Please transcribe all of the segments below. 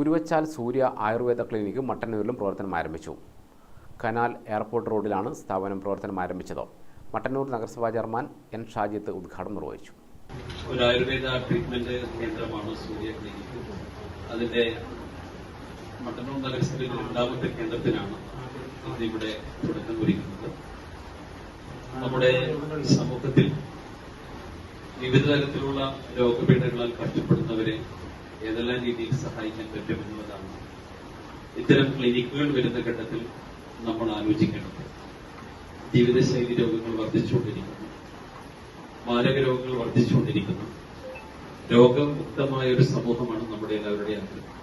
Uruvachal Surya Ayurveda clinic മട്ടന്നൂരിലും പ്രവർത്തനം ആരംഭിച്ചു. കനാൽ എയർപോർട്ട് റോഡിലാണ് സ്ഥാപനം പ്രവർത്തനം ആരംഭിച്ചത്. മട്ടന്നൂർ നഗരസഭാ ചെയർമാൻ എൻ ഷാജിത്ത് ഉദ്ഘാടനം നിർവഹിച്ചു. ഒരു ആയുർവേദ ട്രീറ്റ്മെന്റ് കേന്ദ്രമാണ് സൂര്യ ക്ലിനിക്ക് അതിന്റെ മട്ടന്നൂർ നഗരസഭയിലെ രണ്ടാമത്തെ കേന്ദ്രത്തിനാണ് ഇവിടെ തുടക്കം കുറിക്കുന്നത്. നമ്മുടെ സമൂഹത്തിൽ വിവിധ തരത്തിലുള്ള രോഗപീഠങ്ങളാൽ കഷ്ടപ്പെടുന്നവരെ ഏതെല്ലാം രീതിയിൽ സഹായിക്കാൻ പറ്റും എന്നുള്ളതാണ് ഇത്തരം ക്ലിനിക്കുകൾ വരുന്ന ഘട്ടത്തിൽ നമ്മൾ ആലോചിക്കേണ്ടത്. ജീവിതശൈലി രോഗങ്ങൾ വർദ്ധിച്ചുകൊണ്ടിരിക്കുന്നു. മാരക രോഗങ്ങൾ വർദ്ധിച്ചുകൊണ്ടിരിക്കുന്നു. രോഗമുക്തമായ ഒരു സമൂഹമാണ് നമ്മുടെ എല്ലാവരുടെയും ആഗ്രഹം.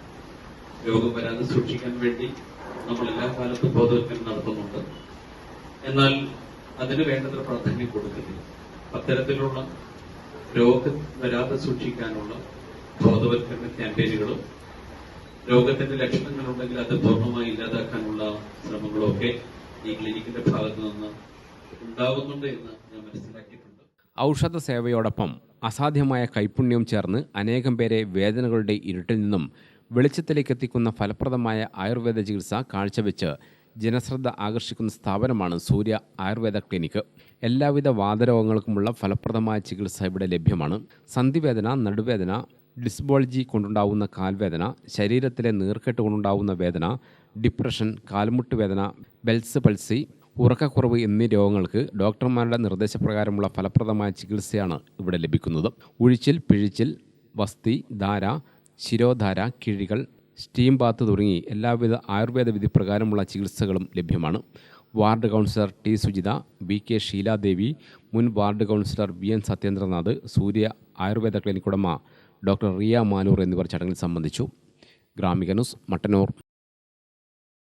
രോഗം വരാതെ സൂക്ഷിക്കാൻ വേണ്ടി നമ്മൾ എല്ലാ കാലത്തും ബോധവൽക്കരണം നടത്തുന്നുണ്ട്. എന്നാൽ അതിന് വേണ്ടത്ര പ്രാധാന്യം കൊടുക്കുന്നില്ല. അത്തരത്തിലുള്ള രോഗം വരാതെ സൂക്ഷിക്കാനുള്ള ബോധവൽക്കരണ ക്യാമ്പയിനുകളും രോഗത്തിന്റെ ലക്ഷണങ്ങളുണ്ടെങ്കിൽ അത് പൂർണമായി ഇല്ലാതാക്കാനുള്ള ശ്രമങ്ങളൊക്കെ ഈ ക്ലിനിക്കിന്റെ ഭാഗത്തു നിന്ന് ഉണ്ടാകുന്നുണ്ട് എന്ന് ഞാൻ മനസ്സിലാക്കിയിട്ടുണ്ട്. ഔഷധ സേവയോടൊപ്പം അസാധ്യമായ കൈപുണ്യം ചേർന്ന് അനേകം പേരെ വേദനകളുടെ ഇരുട്ടിൽ നിന്നും വെളിച്ചത്തിലേക്ക് എത്തിക്കുന്ന ഫലപ്രദമായ ആയുർവേദ ചികിത്സ കാഴ്ചവെച്ച് ജനശ്രദ്ധ ആകർഷിക്കുന്ന സ്ഥാപനമാണ് സൂര്യ ആയുർവേദ ക്ലിനിക്ക്. എല്ലാവിധ വാതരോഗങ്ങൾക്കുമുള്ള ഫലപ്രദമായ ചികിത്സ ഇവിടെ ലഭ്യമാണ്. സന്ധിവേദന നടുവേദന ഡിസ്ബോൾജി കൊണ്ടുണ്ടാവുന്ന കാൽവേദന ശരീരത്തിലെ നീർക്കെട്ട് കൊണ്ടുണ്ടാവുന്ന വേദന ഡിപ്രഷൻ കാൽമുട്ട് വേദന ബെൽസ് പൾസി ഉറക്കക്കുറവ് എന്നീ രോഗങ്ങൾക്ക് ഡോക്ടർമാരുടെ നിർദ്ദേശപ്രകാരമുള്ള ഫലപ്രദമായ ചികിത്സയാണ് ഇവിടെ ലഭിക്കുന്നത്. ഉഴിച്ചിൽ പിഴിച്ചിൽ വസ്തി ധാര ശിരോധാര കിഴികൾ സ്റ്റീം ബാത്ത് തുടങ്ങി എല്ലാവിധ ആയുർവേദ വിധി പ്രകാരമുള്ള ചികിത്സകളും ലഭ്യമാണ്. Ward councillor T Sujitha V K Sheeladevi മുൻ ward councillor V N Satyendranath Surya Ayurveda clinic ഉടമ ഡോക്ടർ റിയ മാലൂർ എന്നിവർ ചടങ്ങിൽ സംബന്ധിച്ചു. ഗ്രാമിക ന്യൂസ് മട്ടന്നൂർ.